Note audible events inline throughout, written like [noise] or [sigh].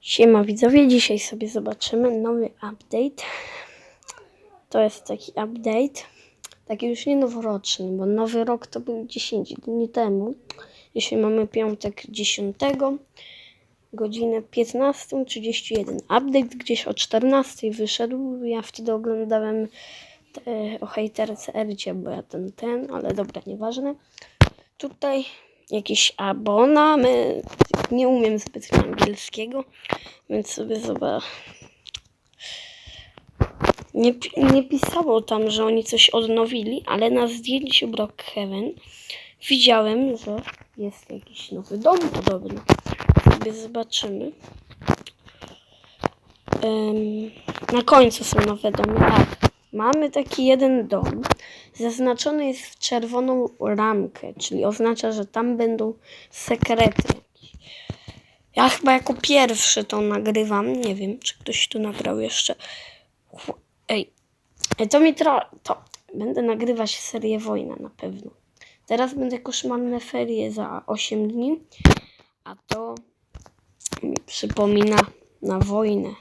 Siema widzowie, dzisiaj sobie zobaczymy nowy update. To jest taki update, taki już nie noworoczny, bo nowy rok to był 10 dni temu. Dzisiaj mamy piątek 10, godzinę 15.31. Update gdzieś o 14 wyszedł, ja wtedy oglądałem te, o hejterce Ercie, bo ja ten, ten, ale dobra, nieważne. Tutaj jakiś abonament. Nie umiem zbyt angielskiego, więc sobie zobacz. Nie, nie pisało tam, że oni coś odnowili, ale na zdjęciu Brookhaven widziałem, że jest jakiś nowy dom podobno. Sobie zobaczymy. Em, na końcu są nowe domy. Tak, mamy taki jeden dom. Zaznaczony jest w czerwoną ramkę, czyli oznacza, że tam będą sekrety. Ja chyba jako pierwszy to nagrywam. Nie wiem, czy ktoś tu nagrał jeszcze. Ej, to mi tro... to Będę nagrywać serię Wojna na pewno. Teraz będę koszmarne ferie za 8 dni, a to mi przypomina na wojnę.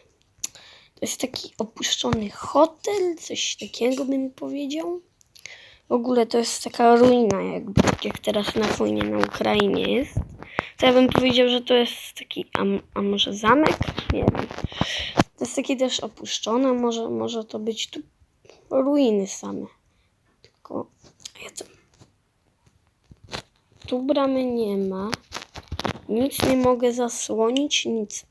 To jest taki opuszczony hotel, coś takiego bym powiedział. W ogóle to jest taka ruina, jakby jak teraz na wojnie na Ukrainie jest. To ja bym powiedział, że to jest taki, a, a może zamek? Nie wiem. To jest takie też opuszczone, może, może to być tu ruiny same. Tylko ja to... Tu bramy nie ma. Nic nie mogę zasłonić, nic.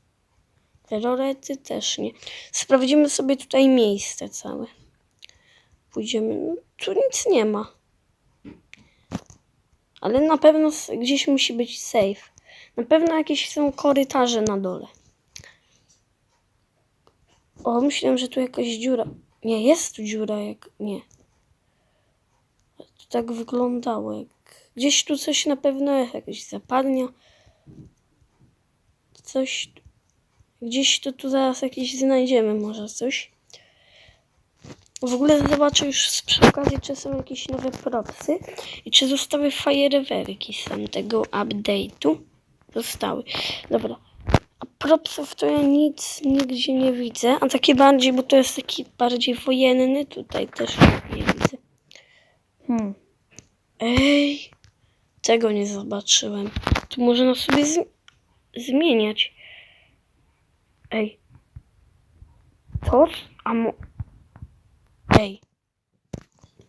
Terrorety też nie. Sprawdzimy sobie tutaj miejsce całe. Pójdziemy. Tu nic nie ma. Ale na pewno gdzieś musi być safe. Na pewno jakieś są korytarze na dole. O, myślałem, że tu jakaś dziura. Nie, jest tu dziura, jak. Nie. To tak wyglądało. Jak... Gdzieś tu coś na pewno jest. Jakaś zapadnia. Coś. tu- Gdzieś to tu zaraz jakieś znajdziemy, może coś. W ogóle zobaczę już z przy okazji, czy są jakieś nowe propsy i czy zostały fajerwerki z tamtego update'u. Zostały. Dobra. A propsów to ja nic nigdzie nie widzę, a takie bardziej, bo to jest taki bardziej wojenny, tutaj też nie widzę. Hmm. Ej, tego nie zobaczyłem. Tu można sobie zmieniać. Ej. To? A. Ej.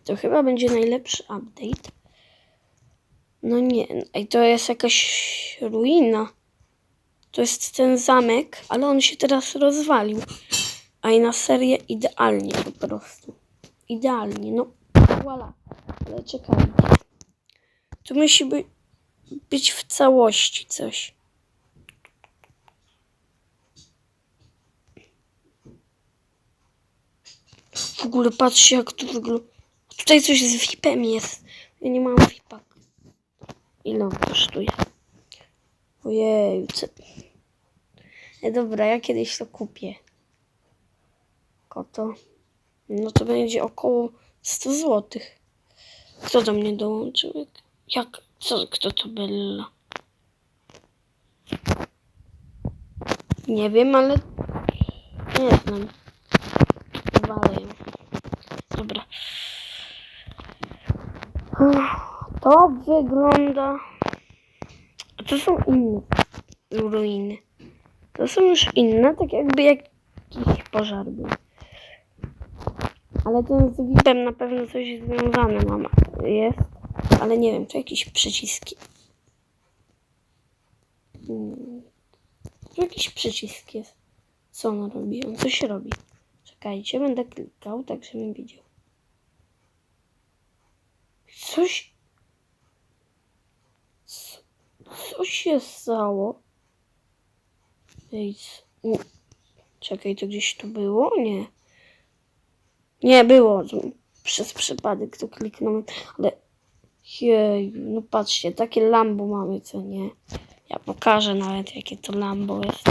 To chyba będzie najlepszy update. No nie, ej, to jest jakaś ruina. To jest ten zamek, ale on się teraz rozwalił. A i na serię idealnie po prostu. Idealnie, no voilà. Ale czekajcie. Tu musi by, być w całości coś. W ogóle patrzcie jak tu wygląda. Tutaj coś z VIP-em jest. Ja nie mam VIP-a. Ile on kosztuje? Ojej, co... E, dobra, ja kiedyś to kupię. Koto. No to będzie około 100 zł. Kto do mnie dołączył? Jak? Co? Kto to Bella? Nie wiem, ale nie znam. Ją. Dobra. To wygląda. A to są inne ruiny. To są już inne, tak jakby jakiś pożar był. Ale ten z VIP-em na pewno coś związane mama jest. Ale nie wiem, to jakieś przyciski. Hmm. Jakiś przycisk jest. Co on robi? On coś robi. Czekajcie, będę klikał, tak żebym widział. Coś... Co, się stało? Ej, czekaj, to gdzieś tu było? Nie. Nie było. to Przez przypadek tu kliknąłem, ale... Jej, no patrzcie, takie Lambo mamy, co nie? Ja pokażę nawet, jakie to Lambo jest.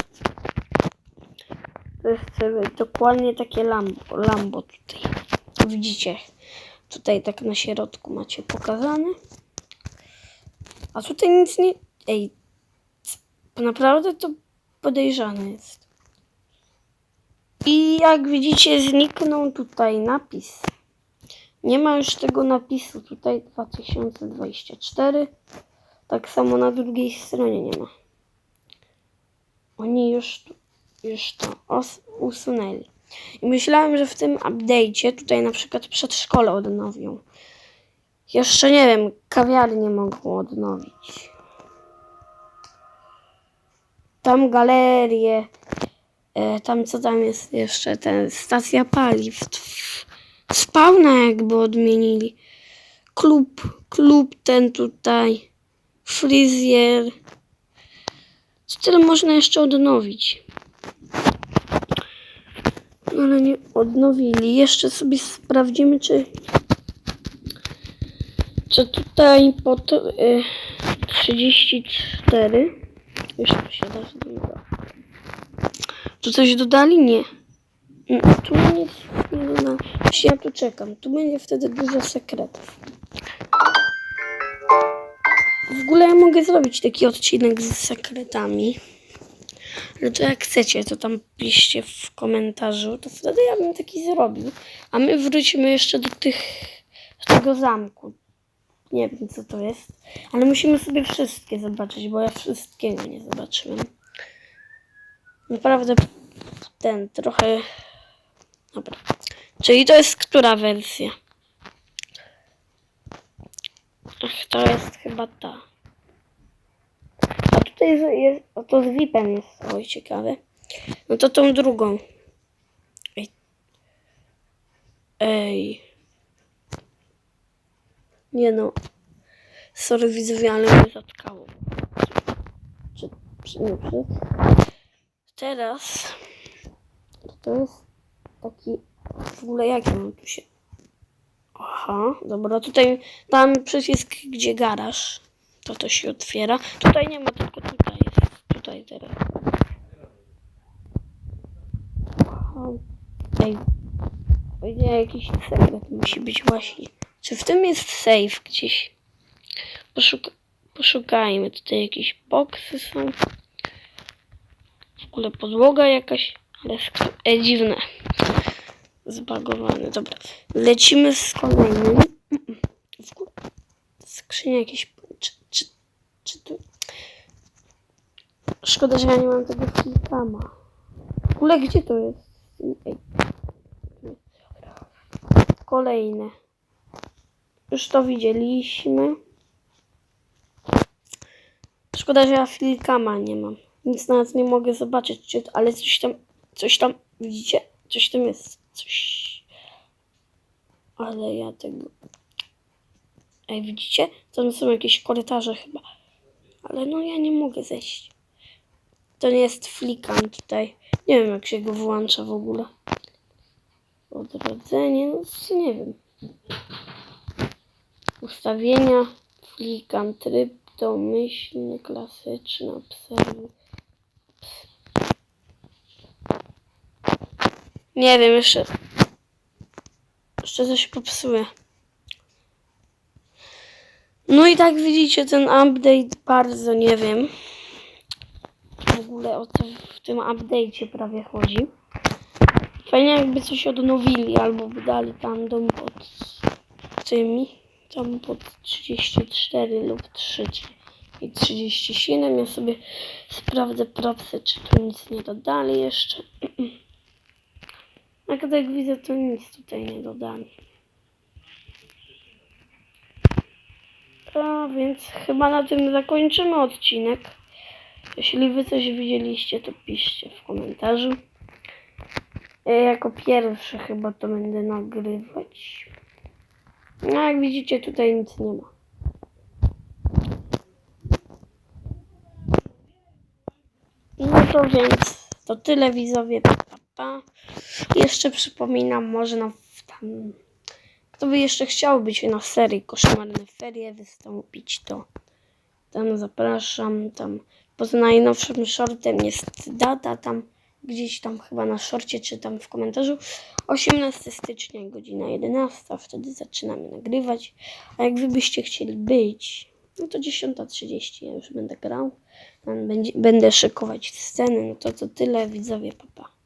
Jest e, dokładnie takie Lambo, Lambo tutaj. Widzicie? Tutaj tak na środku macie pokazane. A tutaj nic nie... Ej, naprawdę to podejrzany jest. I jak widzicie, zniknął tutaj napis. Nie ma już tego napisu tutaj 2024. Tak samo na drugiej stronie nie ma. Oni już, już to usunęli. I myślałem, że w tym update'cie tutaj na przykład przedszkole odnowią. Jeszcze nie wiem, kawiarnie mogą odnowić. Tam galerie, e, tam co tam jest jeszcze, ten stacja paliw. Spawna jakby odmienili. Klub, klub ten tutaj, fryzjer. Co tyle można jeszcze odnowić? Ale nie odnowili. Jeszcze sobie sprawdzimy, czy czy tutaj pod y, 34 jeszcze się da. Tu coś dodali? Nie. Mm, Tu nie dodali. Ja tu czekam. Tu będzie wtedy dużo sekretów. W ogóle ja mogę zrobić taki odcinek z sekretami. Ale to jak chcecie, to tam piszcie w komentarzu, to wtedy ja bym taki zrobił. A my wrócimy jeszcze do tych, do tego zamku. Nie wiem co to jest, ale musimy sobie wszystkie zobaczyć, bo ja wszystkiego nie zobaczyłem. Naprawdę ten trochę... Dobra. Czyli to jest która wersja? Ach, to jest chyba ta. Tutaj jest, jest o, to z VIP-em jest, oj ciekawe. No to tą drugą. Ej. Nie no. Sorry widzowie, ale mnie zatkało. Czy, czy nie czy. Teraz to jest taki w ogóle jak ja mam tu się. Aha, dobra, tutaj tam przycisk gdzie garaż. To to się otwiera. Tutaj nie ma, tylko tutaj jest. Tutaj teraz. Aha. Ej. Nie, jakiś sekret musi być właśnie. Czy w tym jest safe gdzieś? Poszuk poszukajmy. Tutaj jakieś boksy są. W ogóle podłoga jakaś. Ale e, dziwne. Zbagowane. Dobra. Lecimy z kolejnym. W ogóle skrzynia jakieś. Czy, czy, czy tu. Szkoda, że ja nie mam tego filtrama. W ogóle gdzie to jest? Ej. Kolejne. Już to widzieliśmy. Szkoda, że ja filkama nie mam. Nic nawet nie mogę zobaczyć, czy, ale coś tam, coś tam, widzicie? Coś tam jest, coś. Ale ja tego... Ej, widzicie? Tam są jakieś korytarze chyba. Ale no ja nie mogę zejść. To nie jest flikan tutaj. Nie wiem, jak się go włącza w ogóle. Odrodzenie, no nie wiem. Ustawienia, flikan, tryb domyślny, klasyczny, obserwuj. Nie wiem, jeszcze. Jeszcze coś popsuję. No i tak widzicie, ten update bardzo nie wiem. W ogóle o co w tym update'cie prawie chodzi. Fajnie jakby coś odnowili albo wydali tam dom pod tymi. Tam pod 34 lub 3 i 37. Ja sobie sprawdzę propsy, czy tu nic nie dodali jeszcze. [clears throat] A kiedy jak widzę, to nic tutaj nie dodali. A więc chyba na tym zakończymy odcinek. Jeśli wy coś widzieliście, to piszcie w komentarzu. Ja jako pierwszy chyba to będę nagrywać. No jak widzicie, tutaj nic nie ma. No to więc to tyle widzowie. Pa, pa. Jeszcze przypominam, można w tam. Kto by jeszcze chciał być na serii Koszmarne Ferie wystąpić, to tam zapraszam. Tam poza najnowszym shortem jest data tam gdzieś tam chyba na szorcie czy tam w komentarzu. 18 stycznia, godzina 11, wtedy zaczynamy nagrywać. A jak wy byście chcieli być, no to 10.30 ja już będę grał. będę szykować sceny. No to to tyle, widzowie, papa.